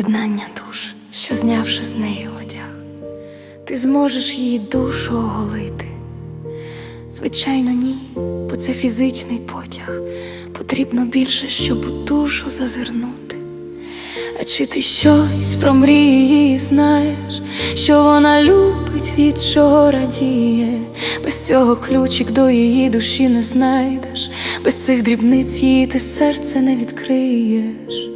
Поєднання душ, що знявши з неї одяг, ти зможеш її душу оголити. Звичайно, ні, бо це фізичний потяг. Потрібно більше, щоб у душу зазирнути. А чи ти щось про мрії її знаєш, що вона любить, від чого радіє? Без цього ключик до її душі не знайдеш, без цих дрібниць її ти серце не відкриєш.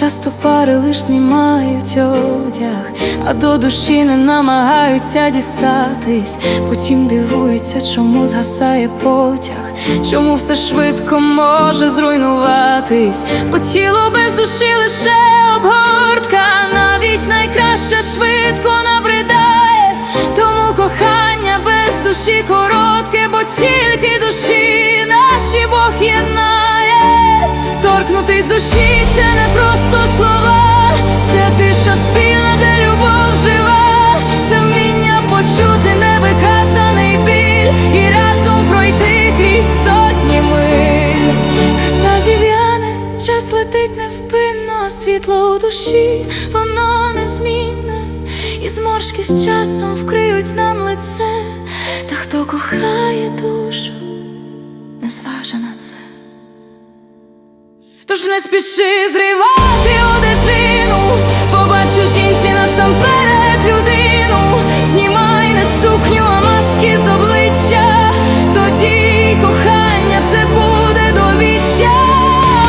Часто пари лиш знімають одяг, а до душі не намагаються дістатись. Потім дивуються, чому згасає потяг, чому все швидко може зруйнуватись, бо тіло без душі лише обгортка, навіть найкраще швидко набридає, тому кохання без душі коротке, бо тільки душі наші. Торкнутись душі це не просто слова, це тиша спільна, де любов жива, це вміння почути невиказаний біль і разом пройти крізь сотні миль. Краса зів'яне, час летить невпинно, світло у душі, воно незмінне, і зморшки з часом вкриють нам лице, та хто кохає душу, не зваже на це. Тож не спіши зривати одежину, побачу жінці насамперед людину, знімай не сукню, а маски з обличчя, тоді кохання це буде довіччя,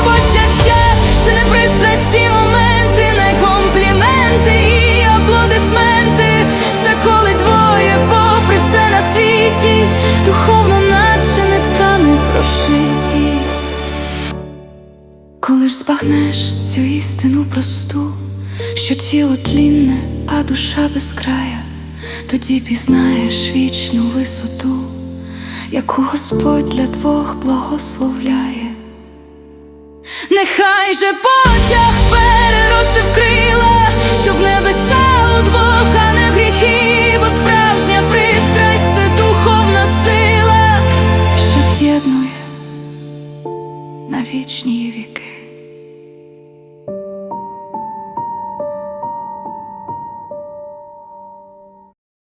бо щастя це не пристрасті моменти, не компліменти і аплодисменти. Це коли двоє, попри все на світі, духовно, наче нитками прошиті. Коли ж збагнеш цю істину просту, що тіло тлінне, а душа без края, тоді пізнаєш вічну висоту, яку Господь для двох благословляє. Нехай же потяг переросте в крила, що в небеса двох а не в гріхи, бо справжня пристрасть це духовна сила, що з'єднує на вічні віки.